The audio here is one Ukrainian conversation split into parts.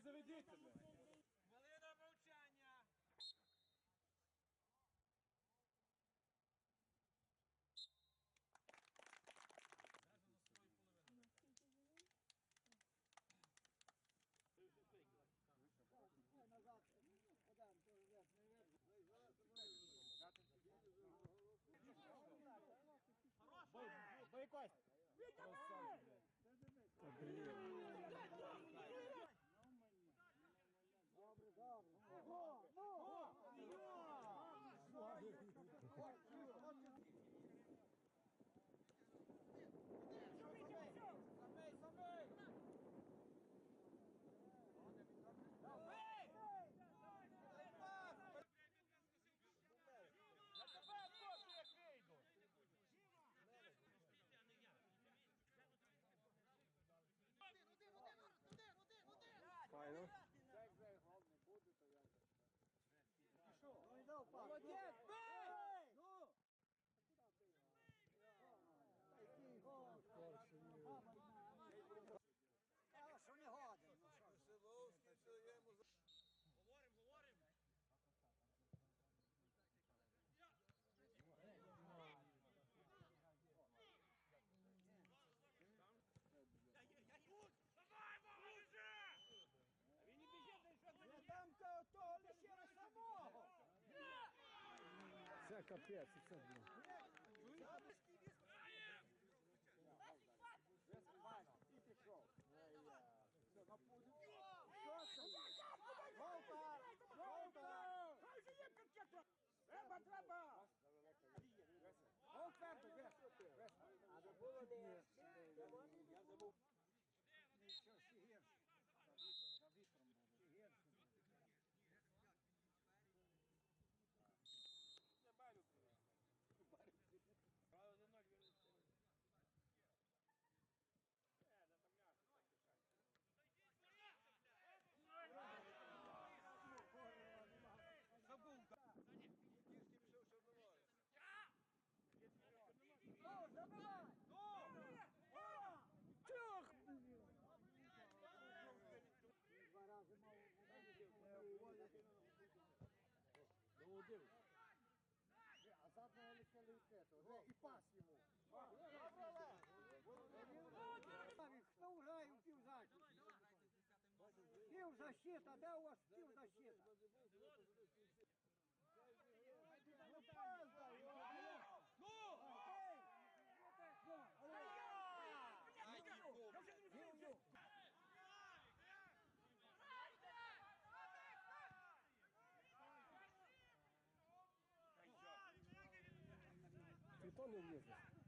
Давай заведіть себе. Хвилина мовчання. Байкость. Я Це капець, це блін. Жовта! Жовта! Треба, треба! Гол твердо, вес. Я забув. Доводив. А заднього лишили відкрито. І пас йому. Хто грає в півзахист? Півзащита, де у вас Antônio Elias.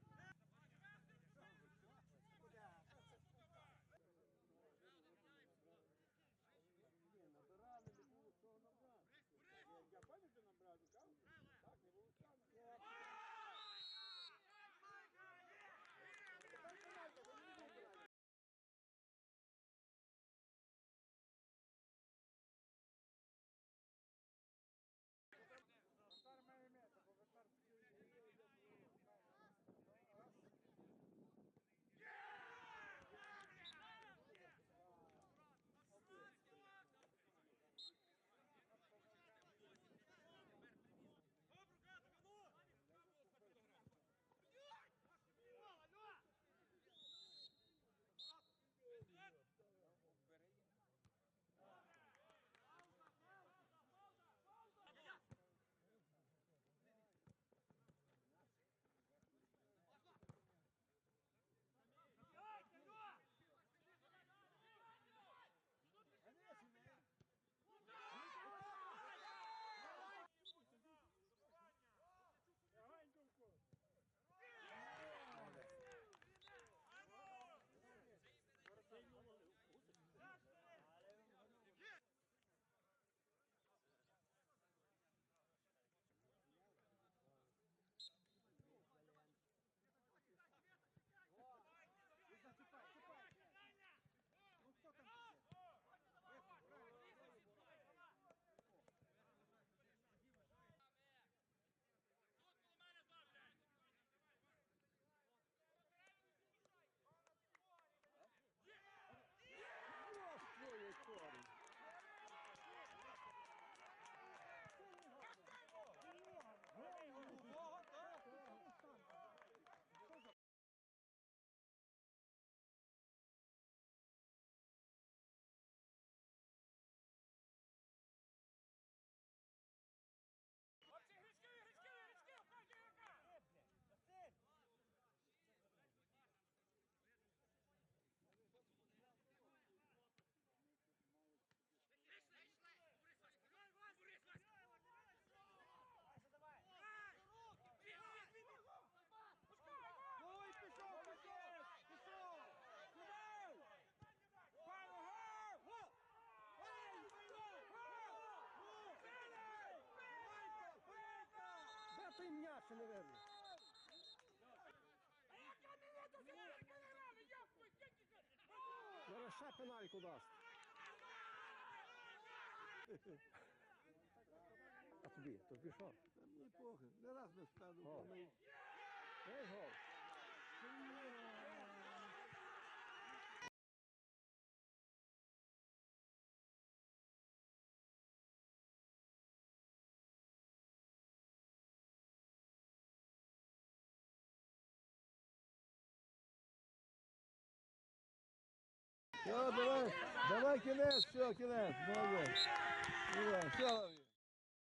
більше не видно. Зараз ще пенальку дасть. А тобі? Тобі що? Та мені похер. Не раз не стану. Ей, гол. Все, давай, давай кінець, все, кінець, молодець. Давай, все,